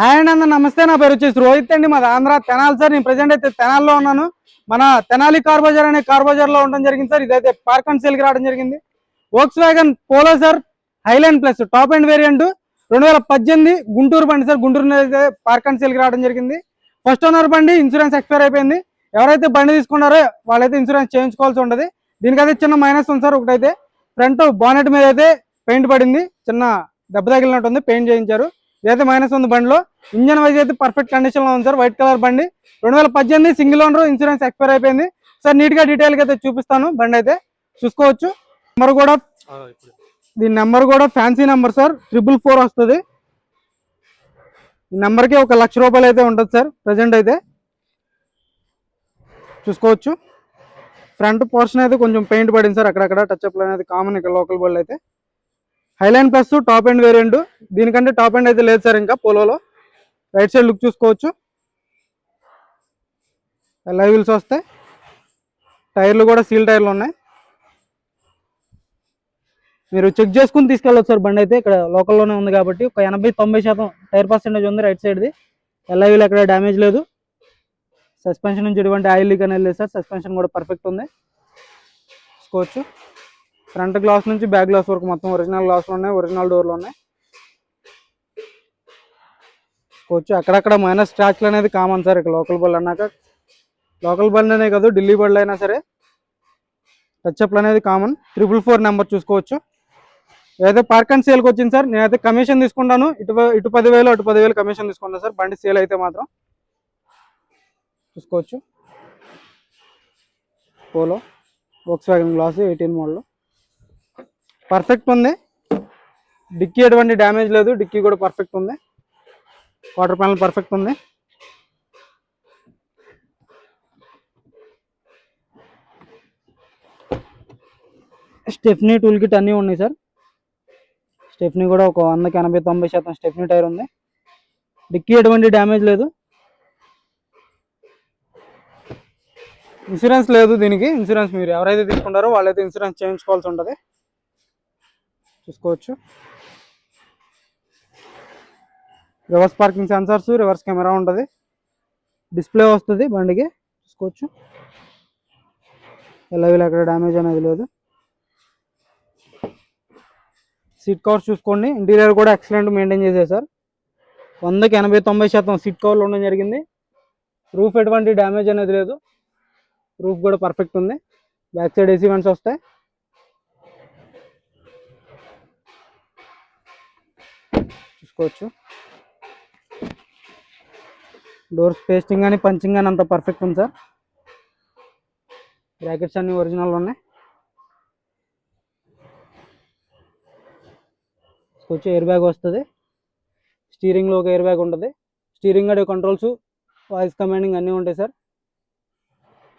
Hi అండి నమస్తే. నా పేరు వచ్చేసి రోహిత్ అండి. మాది ఆంధ్ర తెనాలి సార్. నేను ప్రజెంట్ అయితే తెనాల్లో ఉన్నాను. మన తెనాలి కార్ బజార్ అనే కార్ బజార్లో ఉండడం జరిగింది సార్. ఇదైతే పార్క్ అండ్ సేల్కి రావడం జరిగింది. Volkswagen Polo sir highline plus top and variant రెండు వేల పద్దెనిమిది గుంటూరు బండి సార్. గుంటూరు అయితే పార్క్ అండ్ సేల్కి రావడం జరిగింది. ఫస్ట్ ఓనర్ బండి ఇన్సూరెన్స్ ఎక్స్పైర్ అయిపోయింది. ఎవరైతే బండి తీసుకున్నారో వాళ్ళైతే ఇన్సూరెన్స్ చేయించుకోవాల్సి ఉంటుంది దీనికైతే చిన్న మైనస్ ఉంది సార్. ఒకటైతే ఫ్రంట్ బానెట్ మీద అయితే పెయింట్ పడింది. చిన్న దెబ్బ తగిలినట్టు ఉంది. పెయింట్ చేయించారు. ఇదైతే మైనస్ ఉంది బండిలో. ఇంజన్ వైజ్ అయితే పర్ఫెక్ట్ కండిషన్లో ఉంది సార్. వైట్ కలర్ బండి. రెండు వేల పద్దెనిమిది సింగిల్ ఓనర్ ఇన్సూరెన్స్ ఎక్స్పైర్ అయిపోయింది. సార్ నీట్గా డీటెయిల్గా అయితే చూపిస్తాను బండి అయితే. చూసుకోవచ్చు. నెంబర్ కూడా దీని నెంబర్ కూడా fancy number sir triple four వస్తుంది. ఈ నెంబర్కి ఒక లక్ష రూపాయలు అయితే ఉంటుంది సార్ ప్రజెంట్ అయితే. చూసుకోవచ్చు. ఫ్రంట్ పోర్షన్ అయితే కొంచెం పెయింట్ పడింది సార్ అక్కడక్కడ టచ్ అప్ అనేది కామన్ ఇక్కడ లోకల్ బోల్డ్ అయితే. Highline plus top end variant దీనికంటే టాప్ ఎండ్ అయితే లేదు సార్ ఇంకా పోలోలో. రైట్ సైడ్ లుక్ చూసుకోవచ్చు. లైవ్ వీల్స్ వస్తాయి. టైర్లు కూడా సీల్ టైర్లు ఉన్నాయి. మీరు చెక్ చేసుకుని తీసుకెళ్ళొచ్చు సార్ బండి అయితే. ఇక్కడ లోకల్లోనే ఉంది కాబట్టి ఒక ఎనభై తొంభై శాతం టైర్ పర్సెంటేజ్ ఉంది రైట్ సైడ్ది. ఎల్ఐవీలు ఎక్కడ డ్యామేజ్ లేదు. సస్పెన్షన్ నుంచి ఎటువంటి ఆయిల్ లీక్ అనేది లేదు సార్. సస్పెన్షన్ కూడా పర్ఫెక్ట్ ఉంది. చూసుకోవచ్చు. ఫ్రంట్ గ్లాస్ నుంచి బ్యాక్ గ్లాస్ వరకు మొత్తం ఒరిజినల్ గ్లాసులు ఉన్నాయి ఒరిజినల్ డోర్లు ఉన్నాయి. వచ్చి అక్కడక్కడ మైనస్ స్ట్రాచ్లు అనేది కామన్ సార్ ఇక్కడ లోకల్ బళ్ళు అన్నాక. లోకల్ బళ్ళు అనే కాదు ఢిల్లీ బళ్ళు అయినా సరే టచ్అప్లు అనేది కామన్ ట్రిపుల్ ఫోర్ నెంబర్ చూసుకోవచ్చు. ఏదైతే పార్క్ అండ్ సేల్కి వచ్చింది సార్ నేనైతే కమిషన్ తీసుకుంటాను. ఇటు ఇటు పదివేలు అటు పదివేలు కమిషన్ తీసుకుంటాను సార్ బండి సేల్ అయితే మాత్రం. చూసుకోవచ్చు. Polo Volkswagen glass eighteen model perfect ఉంది. డిక్కీ ఎటువంటి డ్యామేజ్ లేదు. డిక్కీ కూడా పర్ఫెక్ట్ ఉంది. వాటర్ ప్యానల్ పర్ఫెక్ట్ ఉంది. స్టెఫ్నీ టూల్ కిట్ అన్నీ ఉన్నాయి సార్ స్టెఫ్నీ కూడా ఒక వందకి ఎనభై తొంభై శాతం స్టెఫ్నీ టైర్ ఉంది. డిక్కీ ఎటువంటి డ్యామేజ్ లేదు. ఇన్సూరెన్స్ లేదు దీనికి. ఇన్సూరెన్స్ మీరు ఎవరైతే తీసుకుంటారో వాళ్ళైతే ఇన్సూరెన్స్ చేయించుకోవాల్సి ఉంటుంది. చూసుకోవచ్చు. Reverse parking sensors reverse camera ఉంటుంది. డిస్ప్లే వస్తుంది బండికి చూసుకోవచ్చు. ఎలా వీళ్ళు ఎక్కడ డ్యామేజ్ అనేది లేదు. సీట్ కవర్స్ చూసుకోండి. ఇంటీరియర్ కూడా ఎక్సలెంట్ మెయింటైన్ చేశారు సార్. వందకి ఎనభై తొంభై శాతం సీట్ కవర్లు ఉండడం జరిగింది. రూఫ్ ఎటువంటి డ్యామేజ్ అనేది లేదు. రూఫ్ కూడా పర్ఫెక్ట్ ఉంది. బ్యాక్ సైడ్ ఏసీ వెంట్స్ వస్తాయి. చేసుకోవచ్చు డోర్స్ పేస్టింగ్ కానీ పంచింగ్ కానీ అంత పర్ఫెక్ట్ ఉంది సార్. బ్రాకెట్స్ అన్ని ఒరిజినల్ ఉన్నాయి. వచ్చి ఎయిర్ బ్యాగ్ వస్తుంది స్టీరింగ్లో ఒక ఎయిర్ బ్యాగ్ ఉంటుంది. స్టీరింగ్ అడే కంట్రోల్స్ వాయిస్ కమాండింగ్ అన్నీ ఉంటాయి సార్.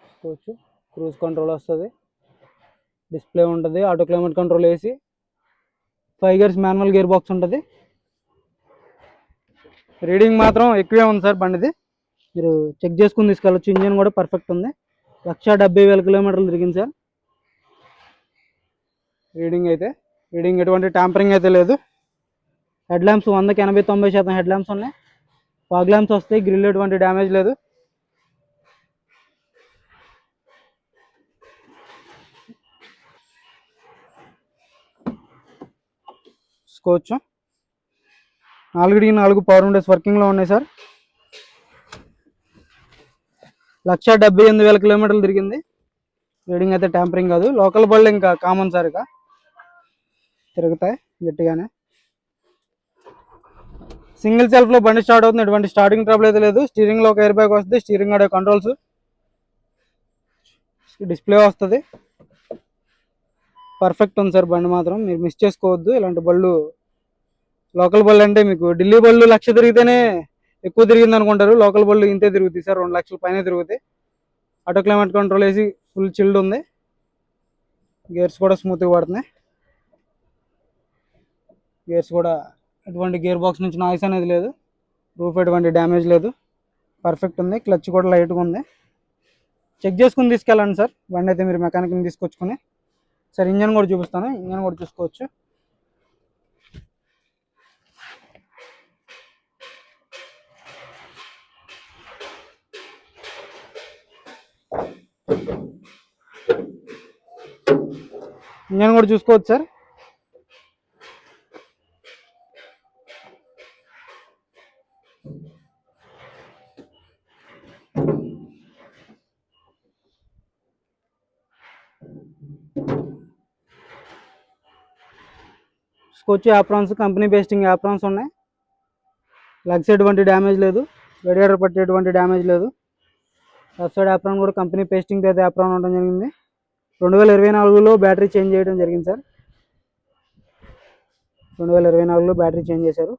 చూసుకోవచ్చు క్రూజ్ కంట్రోల్ వస్తుంది. డిస్ప్లే ఉంటుంది. ఆటో క్లైమేట్ కంట్రోల్ వేసి five gears manual gear box ఉంటుంది. రీడింగ్ మాత్రం ఎక్కువే ఉంది సార్ బండిది. మీరు చెక్ చేసుకుని తీసుకెళ్ళచ్చు. ఇంజిన్ కూడా పర్ఫెక్ట్ ఉంది. లక్ష డెబ్బై వేల కిలోమీటర్లు తిరిగింది సార్. రీడింగ్ అయితే రీడింగ్ ఎటువంటి ట్యాంపరింగ్ అయితే లేదు. హెడ్ ల్యాంప్స్ వందకి ఎనభై తొంభై శాతం హెడ్ ల్యాంప్స్ ఉన్నాయి. ఫాగ్ ల్యాంప్స్ వస్తాయి గ్రిల్ ఎటువంటి డ్యామేజ్ లేదు. చూసుకోవచ్చు. నాలుగుడికి నాలుగు పవర్ విండోస్ వర్కింగ్లో ఉన్నాయి సార్. లక్ష డెబ్బై ఎనిమిది వేల కిలోమీటర్లు తిరిగింది. రీడింగ్ అయితే ట్యాంపరింగ్ కాదు. లోకల్ బళ్ళు ఇంకా కామన్ సార్ ఇక. తిరుగుతాయి గట్టిగానే. సింగిల్ సెల్ఫ్లో బండి స్టార్ట్ అవుతుంది. ఎటువంటి స్టార్టింగ్ ట్రబుల్ అయితే లేదు. స్టీరింగ్లో ఒక ఎయిర్ బ్యాగ్ వస్తుంది. స్టీరింగ్ ఆడే కంట్రోల్స్. డిస్ప్లే వస్తుంది. పర్ఫెక్ట్ ఉంది సార్ బండి మాత్రం. మీరు మిస్ చేసుకోవద్దు. ఇలాంటి బళ్ళు లోకల్ బళ్ళు అంటే మీకు ఢిల్లీ బళ్ళు లక్ష తిరిగితేనే ఎక్కువ తిరిగింది అనుకుంటారు. లోకల్ బళ్ళు ఇంతే తిరుగుతాయి సార్ రెండు లక్షల పైన తిరుగుతాయి. ఆటో క్లైమేట్ కంట్రోల్ వేసి ఫుల్ చిల్డ్ ఉంది. గేర్స్ కూడా స్మూత్గా పడుతున్నాయి. గేర్స్ కూడా ఎటువంటి గేర్ బాక్స్ నుంచి నాయిస్ అనేది లేదు. రూఫ్ ఎటువంటి డ్యామేజ్ లేదు. పర్ఫెక్ట్ ఉంది. క్లచ్ కూడా లైట్గా ఉంది. చెక్ చేసుకుని తీసుకెళ్ళండి సార్. బండి అయితే మీరు మెకానిక్ని తీసుకొచ్చుకొని. సార్ ఇంజన్ కూడా చూపిస్తాను. ఇంజన్ కూడా చూసుకోవచ్చు. ఇంజన్ కూడా చూసుకోవచ్చు సార్. స్కోచ్ యాప్రాన్స్ కంపెనీ బేస్టింగ్ యాప్రాన్స్ ఉన్నాయి. లగ్స్ ఎటువంటి డ్యామేజ్ లేదు. రేడియేటర్ పట్టేటువంటి డ్యామేజ్ లేదు. లెఫ్ట్ సైడ్ యాప్రాన్ కూడా కంపెనీ పేస్టింగ్ అయితే యాప్రాన్ ఉండడం జరిగింది. రెండు వేల ఇరవై నాలుగులో బ్యాటరీ చేంజ్ చేయడం జరిగింది సార్. రెండు వేల ఇరవై నాలుగులో బ్యాటరీ చేంజ్ చేశారు.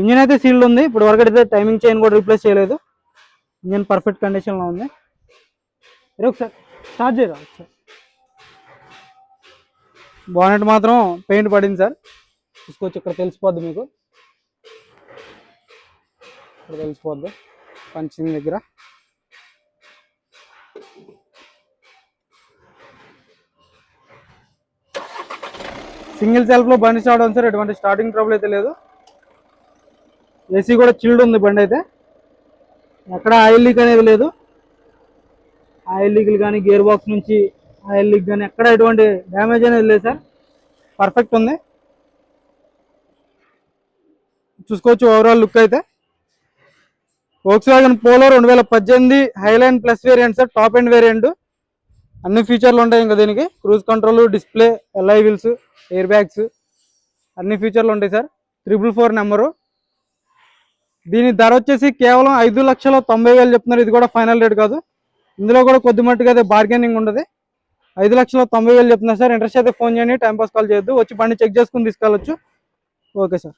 ఇంజిన్ అయితే సీల్డ్ ఉంది. ఇప్పుడు వరకు అయితే టైమింగ్ చైన్ కూడా రీప్లేస్ చేయలేదు. ఇంజిన్ పర్ఫెక్ట్ కండిషన్లో ఉంది. ఒకసారి స్టార్ట్ చేయరా? సార్ బానెట్ మాత్రం పెయింట్ పడింది సార్. చూసుకోవచ్చు ఇక్కడ తెలిసిపోద్ది మీకు. ఇక్కడ తెలిసిపోద్ది. పంచింగ్ దగ్గర. సింగిల్ సెల్ఫ్లో బండి స్టార్ట్ అవుతుంది సార్. ఎటువంటి స్టార్టింగ్ ట్రబుల్ అయితే లేదు. ఏసీ కూడా చిల్డ్ ఉంది బండి అయితే. ఎక్కడ ఆయిల్ లీక్ అనేది లేదు. ఆయిల్ లీక్లు కానీ గేర్ బాక్స్ నుంచి ఆయిల్ లీక్ కానీ ఎక్కడ ఎటువంటి డ్యామేజ్ అనేది లేదు సార్. పర్ఫెక్ట్ ఉంది. చూసుకోవచ్చు ఓవరాల్ లుక్ అయితే. వోక్స్ వ్యాగన్ పోలో రెండు వేల పద్దెనిమిది highline plus variant sir top end variant అన్ని ఫీచర్లు ఉంటాయి ఇంకా దీనికి. Cruise control display alloy wheels air bags అన్ని ఫీచర్లు ఉంటాయి సార్. త్రిబుల్ ఫోర్ నెంబరు దీని ధర వచ్చేసి కేవలం ఐదు లక్షల తొంభై వేలు చెప్తున్నారు. ఇది కూడా ఫైనల్ రేట్ కాదు. ఇందులో కూడా కొద్ది మట్టుగా అయితే బార్గెనింగ్ ఉండదు. ఐదు లక్షల తొంభై వేలు చెప్తున్నారు సార్. ఇంట్రెస్ట్ అయితే ఫోన్ చేయండి. టైంపాస్ కాల్ చేయొద్దు. వచ్చి బండి చెక్ చేసుకుని తీసుకెళ్ళొచ్చు. Okay sir